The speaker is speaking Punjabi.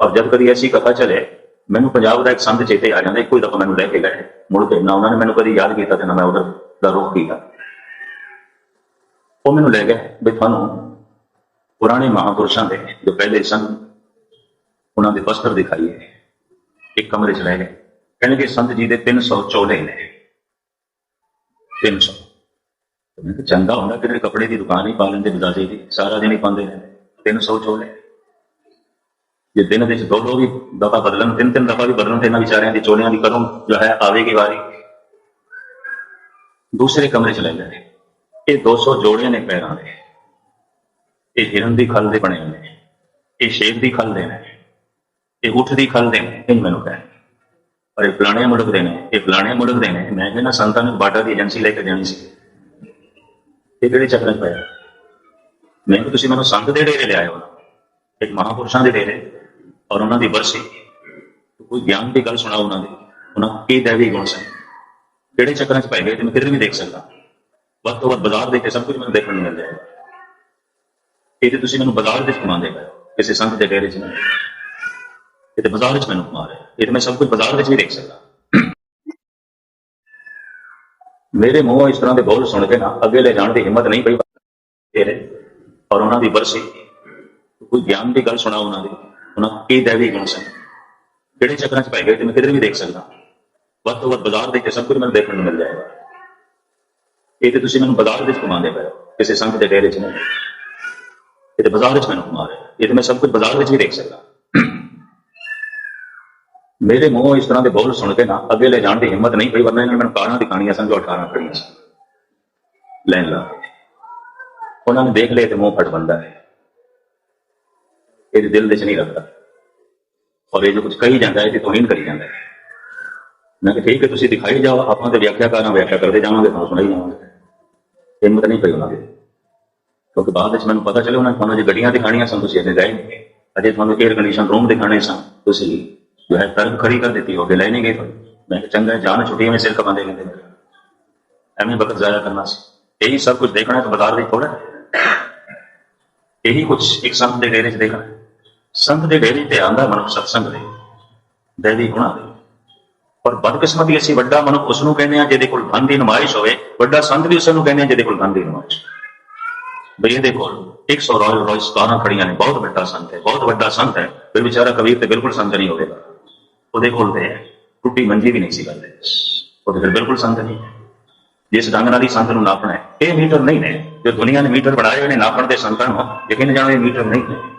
ਔਰ ਜਦ ਕਦੀ ਐਸੀ ਕਥਾ ਚਲੇ, ਮੈਨੂੰ ਪੰਜਾਬ ਦਾ ਇੱਕ ਸੰਤ ਚੇਤੇ ਆ ਜਾਂਦਾ, ਇੱਕੋ ਹੀ ਦਫਾ ਮੈਨੂੰ ਲੈ ਕੇ ਗਏ। ਮੁੜ ਕੇ ਨਾ ਉਹਨਾਂ ਨੇ ਮੈਨੂੰ ਕਦੀ ਯਾਦ ਕੀਤਾ ਤੇ ਨਾ ਮੈਂ ਉਧਰ ਦਾ ਰੋਕ ਕੀਤਾ। ਉਹ ਮੈਨੂੰ ਲੈ ਗਏ ਵੀ ਤੁਹਾਨੂੰ ਪੁਰਾਣੇ ਮਹਾਪੁਰਸ਼ਾਂ ਦੇ ਜੋ ਪਹਿਲੇ ਸਨ, ਉਹਨਾਂ ਦੇ ਵਸਤਰ ਦਿਖਾਈਏ। ਇੱਕ ਕਮਰੇ ਚ ਲੈ ਗਏ। ਕਹਿੰਦੇ ਕਿ ਸੰਤ ਜੀ ਦੇ 300 ਚੋਲੇ ਨੇ। 300 ਮੈਂ ਕਿਹਾ, ਚੰਗਾ ਹੁੰਦਾ, ਕਿਤੇ ਕੱਪੜੇ ਦੀ ਦੁਕਾਨ ਹੀ ਪਾ ਲੈਂਦੇ ਬਜ਼ਾਰੇ ਦੀ, ਸਾਰਾ ਦਿਨ ਹੀ ਪਾਉਂਦੇ ਨੇ। 300 ਚੋਲੇ। ਜੇ ਦਿਨ ਵਿੱਚ ਦੋ ਦੋ ਵੀ ਦਫਾ ਬਦਲਣ, ਤਿੰਨ ਤਿੰਨ ਦਫਾ ਵੀ ਬਦਲਣ ਤੇ ਇਹਨਾਂ ਵਿਚਾਰਿਆਂ ਦੀ ਚੋਲਿਆਂ ਦੀ ਕਦੋਂ ਜੋ ਹੈ ਆਵੇਗੀ ਵਾਰੀ। ਦੂਸਰੇ ਕਮਰੇ ਚ ਲੈ ਗਏ ਇਹ 200 ਜੋੜੇ ਨੇ ਪੈਰਾਂ ਦੇ। ਇਹ ਹਿਰਨ ਦੀ ਖਲ ਦੇ ਬਣੇ ਨੇ। ਇਹ ਸ਼ੇਰ ਦੀ ਖਲ ਦੇ ਨੇ। ਇਹ ਊਠ ਦੀ ਖਲ ਦੇ ਨੇ। ਇਹ ਮੈਨੂੰ ਕਹਿ ਪਰ ਇਹ ਫਲਾਣੇ ਮੁਲਕ ਦੇ ਨੇ। ਇਹ ਫਲਾਣੇ ਮੁਲਕ ਦੇ ਨੇ। ਮੈਂ ਕਹਿੰਦਾ ਸੰਤਾਂ ਨੂੰ ਬਾਟਾ ਦੀ ਏਜੰਸੀ ਲੈ ਕੇ ਜਾਣੀ ਸੀ। ਇਹ ਕਿਹੜੇ ਚੱਕਰਾਂ 'ਚ ਪਿਆ ਮੈਂ ਕਿਹਾ ਤੁਸੀਂ ਮੈਨੂੰ ਸੰਤ ਦੇ ਡੇਰੇ ਲਿਆਏ ਹੋ ਇੱਕ ਮਹਾਪੁਰਸ਼ਾਂ ਦੇ ਡੇਰੇ। ਔਰ ਉਹਨਾਂ ਦੀ ਵਰਸੀ। ਕੋਈ ਗਿਆਨ ਦੀ ਗੱਲ ਸੁਣਾਓ ਉਹਨਾਂ ਦੀ। ਉਹਨਾਂ ਕੋਲ ਕੀ ਦੇਵੀ ਗੁਣ ਸਨ? ਕਿਹੜੇ ਚੱਕਰਾਂ 'ਚ ਪੈ ਗਏ? ਤੇ ਮੈਂ ਕਿਧਰ ਵੀ ਦੇਖ ਸਕਦਾ। ਵੱਧ ਤੋਂ ਵੱਧ ਬਾਜ਼ਾਰ ਦੇ ਕੇ ਸਭ ਕੁਝ ਮੈਨੂੰ ਦੇਖਣ ਨੂੰ ਮਿਲ ਜਾਏਗਾ ਇਹ ਤੇ ਤੁਸੀਂ ਮੈਨੂੰ ਬਾਜ਼ਾਰ ਵਿੱਚ ਘੁਮਾਉਂਦੇ ਪਏ ਹੋ, ਕਿਸੇ ਸੰਤ ਦੇ ਡੇਰੇ 'ਚ ਨਹੀਂ। ਇਹ ਤੇ ਬਾਜ਼ਾਰ ਚ ਮੈਨੂੰ ਘੁਮਾ ਰਿਹਾ ਇਹ ਤੇ ਮੈਂ ਸਭ ਕੁਝ ਬਾਜ਼ਾਰ ਵਿੱਚ ਵੀ ਦੇਖ ਸਕਦਾ। ਮੇਰੇ ਮੂੰਹੋਂ ਇਸ ਤਰ੍ਹਾਂ ਦੇ ਬੋਲ ਸੁਣ ਕੇ ਨਾ ਅੱਗੇ ਲੈ ਜਾਣ ਦੀ ਹਿੰਮਤ ਨਹੀਂ ਪਈ। ਤੇਰੇ ਔਰ ਉਹਨਾਂ ਦੀ ਵਰਸੀ। ਕੋਈ ਗਿਆਨ ਦੀ ਗੱਲ ਸੁਣਾ ਉਹਨਾਂ ਦੀ। ਉਹਨਾਂ ਕੋਲ ਕੀ ਦੇਵੀ ਗੁਣ ਸਨ ਕਿਹੜੇ ਚੱਕਰਾਂ 'ਚ ਪੈ ਗਏ ਤੇ ਮੈਂ ਕਿਧਰ ਵੀ ਦੇਖ ਸਕਦਾ। ਵੱਧ ਤੋਂ ਵੱਧ ਬਾਜ਼ਾਰ ਦੇ ਕੇ ਸਭ ਕੁਝ ਮੈਨੂੰ ਦੇਖਣ ਨੂੰ ਮਿਲ ਜਾਏਗਾ। ਇਹ ਤੇ ਤੁਸੀਂ ਮੈਨੂੰ ਬਾਜ਼ਾਰ ਵਿੱਚ ਘੁਮਾਉਂਦੇ ਪਏ ਹੋ, ਕਿਸੇ ਸੰਤ ਦੇ ਡੇਰੇ 'ਚ ਨਹੀਂ। ਇਹ ਤੇ ਬਾਜ਼ਾਰ ਵਿੱਚ ਮੈਨੂੰ ਘੁਮਾ ਰਹੇ ਇਹ ਤੇ ਮੈਂ ਸਭ ਕੁਝ ਬਾਜ਼ਾਰ ਵਿੱਚ ਵੀ ਦੇਖ ਸਕਦਾ। ਮੇਰੇ ਮੂੰਹੋਂ ਇਸ ਤਰ੍ਹਾਂ ਦੇ ਬੋਲ ਸੁਣ ਕੇ ਨਾ ਅੱਗੇ ਲੈ ਜਾਣ ਦੀ ਹਿੰਮਤ ਨਹੀਂ ਪਈ ਵਰਨਾ ਇਹਨਾਂ ਨੇ ਮੈਨੂੰ ਕਾਰਾਂ ਦਿਖਾਣੀਆਂ ਸਨ ਜੋ 18 ਖੜੀਆਂ ਸੀ। ਲੈਣ ਲਾ। ਉਹਨਾਂ ਨੇ ਦੇਖ ਲਏ ਤੇ ਮੂੰਹ ਫਟ ਬੰਦਾ ਹੈ। ਇਹਦੇ ਦਿਲ ਦੇ ਚ ਨਹੀਂ ਰੱਖਦਾ। ਔਰ ਇਹ ਜੋ ਕੁਝ ਕਹੀ ਜਾਂਦਾ ਹੈ ਤੇ ਤੋਹੀਨ ਕਰੀ ਜਾਂਦਾ ਹੈ। ਮੈਂ ਕਿਹਾ, ਠੀਕ ਹੈ, ਤੁਸੀਂ ਦਿਖਾਈ ਜਾਓ, ਆਪਾਂ ਤੇ ਵਿਆਖਿਆਕਾਰਾਂ ਵਿਆਖਿਆ ਕਰਦੇ ਜਾਵਾਂਗੇ, ਤੁਹਾਨੂੰ ਸੁਣਾਈ ਜਾਵਾਂਗੇ। ਹਿੰਮਤ ਨਹੀਂ ਪਈ ਉਹਨਾਂ ਦੀ। ਕਿਉਂਕਿ ਬਾਅਦ ਵਿੱਚ ਮੈਨੂੰ ਪਤਾ ਚੱਲਿਆ, ਉਹਨਾਂ ਨੇ ਤੁਹਾਨੂੰ ਜੇ ਗੱਡੀਆਂ ਦਿਖਾਣੀਆਂ ਸਨ, ਤੁਸੀਂ ਇਹਨੇ ਗਏ। ਅਜੇ ਤੁਹਾਨੂੰ 에ਅਰ ਕੰਡੀਸ਼ਨ ਰੂਮ ਦਿਖਾਣੇ ਸਨ, ਤੁਸੀਂ ਜੋ ਹੈ ਤਰਕ ਖੜੀ ਕਰ ਦਿੱਤੀ ਹੋਗੇ ਲੈ ਨਹੀਂ ਗਏ ਮੈਂ ਕਿਹਾ, ਚੰਗਾ, ਜਾਨ ਛੁੱਟੀ ਵਿੱਚ ਸਿਰ ਕਮਾਉਂਦੇ ਰਹਿੰਦੇ ਨੇ ਐਵੇਂ ਵਕਤ ਜ਼ਾਇਆ ਕਰਨਾ ਸੀ। ਇਹੀ ਸਭ ਕੁਝ ਦੇਖਣਾ ਤਾਂ ਬਾਜ਼ਾਰ ਵਿੱਚ ਥੋੜਾ ਇਹੀ ਕੁਝ ਇੱਕ ਸੰਤ ਦੇ ਡੇਰੇ 'ਚ ਦੇਖਣਾ ਹੈ। ਸੰਤ ਦੇ ਡੇਰੇ ਤੇ ਆਂਦਾ ਮਨੁੱਖ ਸਤਸੰਗ ਦੇ। ਦੇਵੀ ਗੁਣਾ ਦੇ। ਪਰ ਬਦਕਿਸਮਤੀ ਅਸੀਂ ਵੱਡਾ ਮਨੁੱਖ ਉਸ ਨੂੰ ਕਹਿੰਦੇ ਆ ਜਿਹਦੇ ਕੋਲ ਧਨ ਦੀ ਨੁਮਾਇਸ਼ ਹੋਵੇ, ਵੱਡਾ ਸੰਤ ਵੀ ਉਸ ਨੂੰ ਕਹਿੰਦੇ ਆ ਜਿਹਦੇ ਕੋਲ ਧਨ ਦੀ ਨੁਮਾਇਸ਼। ਬਈ ਇਹਦੇ ਕੋਲ 100 ਰਾਇਲ ਰੋਇਸ ਕਾਰਾਂ ਖੜੀਆਂ ਨੇ, ਬਹੁਤ ਵੱਡਾ ਸੰਤ ਹੈ, ਬਹੁਤ ਵੱਡਾ ਸੰਤ ਹੈ। ਫਿਰ ਵਿਚਾਰਾ ਕਬੀਰ ਤੇ ਬਿਲਕੁਲ ਸੰਤ ਨਹੀਂ ਹੋਵੇਗਾ। ਉਹਦੇ ਕੋਲ ਤੇ ਟੁੱਟੀ ਮੰਜੀ ਵੀ ਨਹੀਂ ਸੀ ਕਰਦੇ। ਤੇ ਫਿਰ ਬਿਲਕੁਲ ਸੰਤ ਨਹੀਂ ਜਿਸ ਢੰਗ ਨਾਲ ਹੀ ਸੰਤ ਨੂੰ ਨਾਪਣਾ ਹੈ, ਇਹ ਮੀਟਰ ਨਹੀਂ ਨੇ। ਜੋ ਦੁਨੀਆ ਨੇ ਮੀਟਰ ਬਣਾਏ ਹੋਏ ਨੇ, ਨਾਪਣ ਦੇ ਸੰਤਾਂ ਨੂੰ, ਯਕੀਨ ਜਾਣੋ ਇਹ ਮੀਟਰ ਨਹੀਂ ਨੇ।